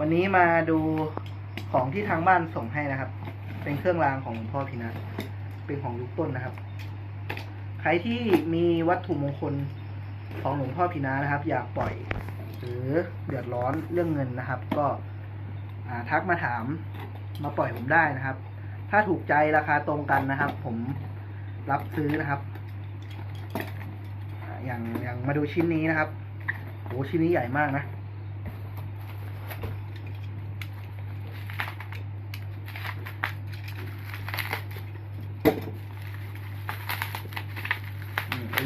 วันนี้มาดูของที่ทางบ้านส่งให้นะครับ เป็นเครื่องรางของหลวงพ่อพินะเป็นของยุคต้นนะครับ ใครที่มีวัตถุมงคลของหลวงพ่อพินะนะครับ อยากปล่อย หรือเดือดร้อนเรื่องเงินนะครับ ก็ทักมาถามมาปล่อยผมได้นะครับ ถ้าถูกใจราคาตรงกันนะครับ ผมรับซื้อนะครับ อย่างอย่างมาดูชิ้นนี้นะครับโหชิ้นนี้ใหญ่มากนะ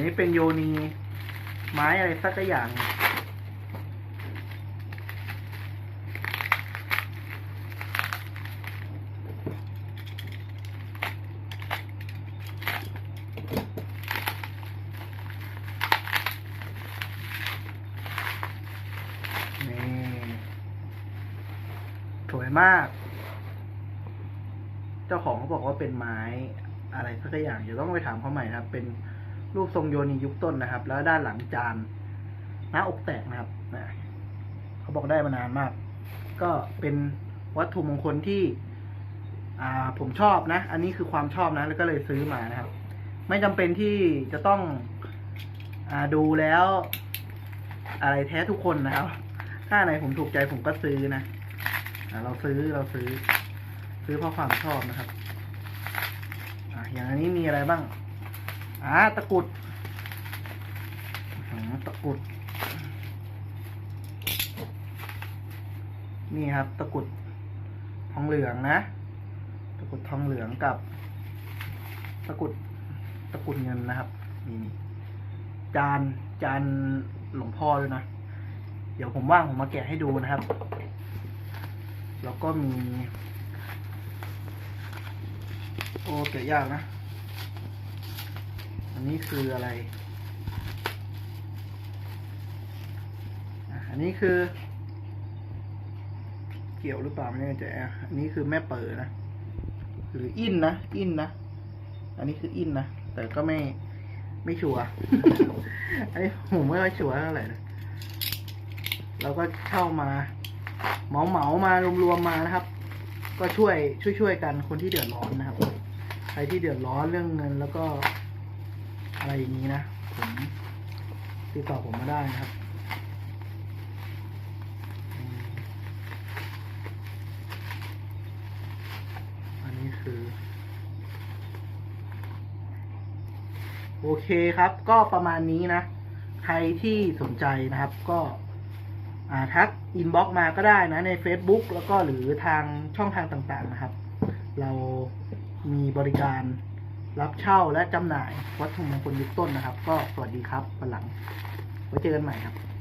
นี้เป็นโยนี ไม้อะไรสักอย่าง นี่ สวยมาก เจ้าของเขาบอกว่าเป็นไม้อะไรสักอย่าง เดี๋ยวต้องไปถามเขาใหม่นะครับ เป็น รูปทรงโยนียุคต้นนะครับ แล้วด้านหลังจานหน้าอกแตกนะครับนะเขาบอกได้มานานมาก ก็เป็นวัตถุมงคลที่ อ่าผมชอบนะ อันนี้คือความชอบนะ แล้วก็เลยซื้อมานะครับ ไม่จำเป็นที่จะต้องอ่าดูแล้ว อะไรแท้ทุกคนนะครับ ถ้าไหนผมถูกใจผมก็ซื้อนะอ่าเราซื้อเราซื้อ ซื้อเพราะความชอบนะครับ อะอย่างอันนี้มีอะไรบ้าง อ่าตะกุดตะกุด นี่ครับ ตะกุดทองเหลืองนะ ตะกุดทองเหลืองกับ ตะกุดตะกุดเงินนะครับ นี่นี่จานจานหลวงพ่อด้วยนะ เดี๋ยวผมว่างผมมาแกะให้ดูนะครับ แล้วก็มี โอ้แกะยากนะ นนี้คืออะไร อันนี้คือ เกี่ยวหรือเปล่าไม่แน่ใจอันนี้คือแม่เปิดนะ หรืออินนะ อินนะ อันนี้คืออินนะ แต่ก็ไม่ไม่ชัวร์ อันนี้ผมไม่ค่อยชัวร์เท่าไหร่นะเราก็เข้ามาเหมาเหมามารวมๆมานะครับ ก็ช่วยช่วยช่วยๆกันคนที่เดือดร้อนนะครับ ใครที่เดือดร้อนเรื่องเงินแล้วก็ อะไรอย่างนี้นะผมติดต่อผมมาได้นะครับอันนี้คือ โอเคครับ ก็ประมาณนี้นะ ใครที่สนใจนะครับก็ทักอินบ็อกมาก็ได้นะใน Facebook แล้วก็หรือทางช่องทางต่างๆนะครับ เรามีบริการ รับเช่าและจำหน่ายวัตถุมงคลยุคต้นนะครับ ก็สวัสดีครับวันหลังไว้เจอกันใหม่ครับ